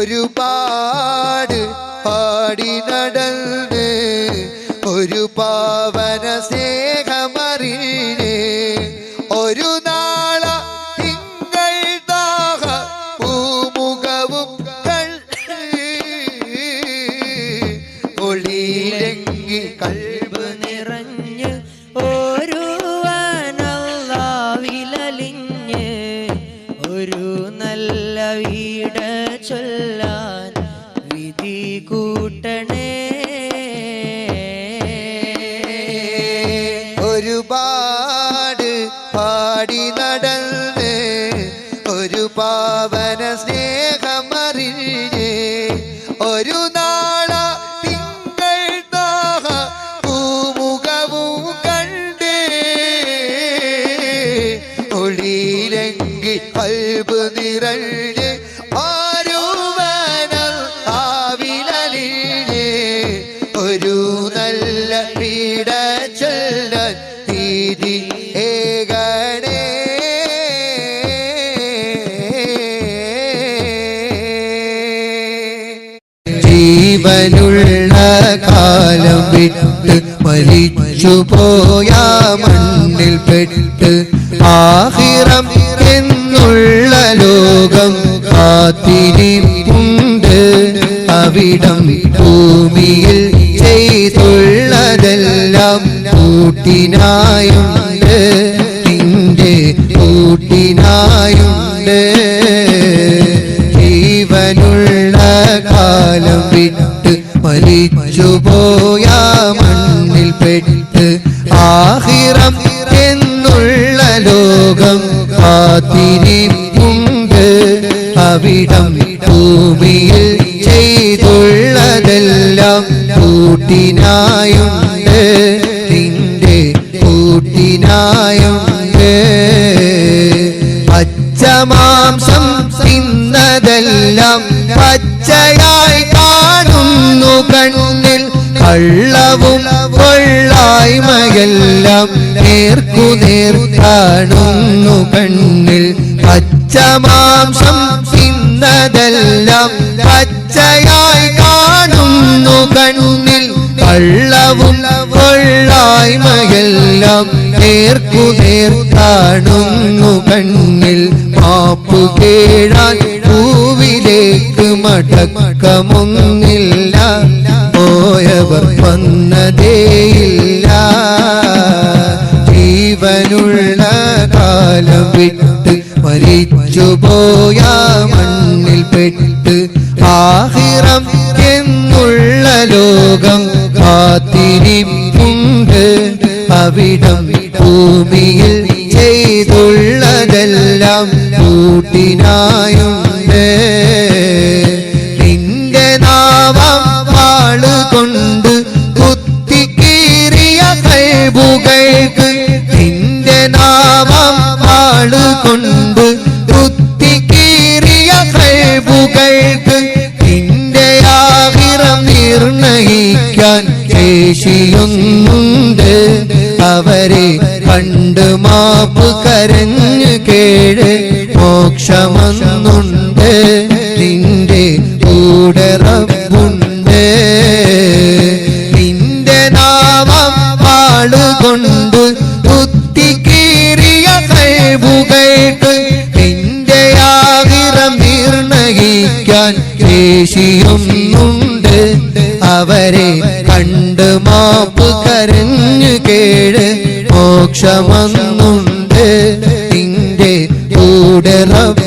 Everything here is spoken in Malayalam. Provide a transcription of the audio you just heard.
ഒരുപാട് പാടി നടന്ന് കൂട്ടണേ. ഒരുപാട് പാടി നടന്ന് ഒരു പാവന സ്നേഹമറിഞ്ഞ് ഒരു നാള തിങ്കൾ ദാഹ പൂമുഖവും കണ്ട് ഒളിയിലെങ്കി കൽബ് നിറഞ്ഞ് ഒരു നല്ല പീഡ ചൊല്ലാൻ തീരി ജീവനുള്ള കാലം വിട്ട് മരിച്ചു പോയ മണ്ണിൽ പെട്ട് ആഹിറം എന്നുള്ള ലോകം കാത്തിരിപ്പുണ്ട് ചെയ്തുള്ളതെല്ലാം കൂട്ടിനായുണ്ട്. നിന്റെ കൂട്ടിനായുണ്ട്. ജീവനുള്ള കാലം വിട്ട് മരിച്ചു പോയ മണ്ണിൽ പെട്ട് ആഹിറം എന്നുള്ള ലോകം കാത്തിരിപ്പുണ്ട്. അവിടം ഭൂമിയിൽ ചെയ്തുള്ളതെല്ലാം കൂട്ടിനായുണ്ട്. കൂട്ടിനായുണ്ട് പച്ചമാംസം തിന്നതെല്ലാം പച്ചയായി കാണുന്നു കണ്ണിൽ. കള്ളവും കൊള്ളായ്മയെല്ലാം നേർക്കു നേർ കാണുന്നു കണ്ണിൽ. പച്ചമാംസം തിന്നതെല്ലാം പച്ചയായി കാണുന്നു കണ്ണിൽ. കള്ളവും കൊള്ളായ്മയെല്ലാം നേർക്കു നേർ കാണുന്നു കണ്ണിൽ മാപ്പു കേഴാൻ പൂവിലേക്ക് മടക്കമൊന്നില്ല. പോയവർ വന്നതേയില്ല ജീവനുള്ള കാലം വിട്ട് മരിച്ചു പോയ മണ്ണിൽ പെട്ട് ആഹിറം എന്നുള്ള ലോകം കാത്തിരിപ്പുണ്ട്. അവിടം ഭൂമിയിൽ ചെയ്തുള്ളതെല്ലാം കൂട്ടിനായുണ്ട്. നിന്റെ നാമം വാൾ കൊണ്ട് കുത്തിക്കീറിയ കൈബുകൾക്ക് നിന്റെ നാമം വാൾ കൊണ്ട് കുത്തിക്കീറിയ കൈബുകൾക്ക് നിന്റെ ആഹിറം നിർണയിക്കാൻ ശേഷിയൊന്നുണ്ട്. അവരെ പണ്ട് മാപ്പ് കരഞ്ഞു കേഴ് മോക്ഷമെന്നുണ്ട്. നിന്റെ കൂടെ റബ്ബുണ്ട്. നിന്റെ നാമം വാളുകൊണ്ട് കുത്തിക്കീറിയ കഴിവുകൾക്ക് നിന്റെ ആകിറം നിർണയിക്കാൻ ശേഷിയൊന്നുണ്ട് അവരെ കണ്ട് മാപ്പ് കരഞ്ഞു കേഴ് മോക്ഷമൊന്നുണ്ട്. നിന്റെ കൂടെ റബ്ബ്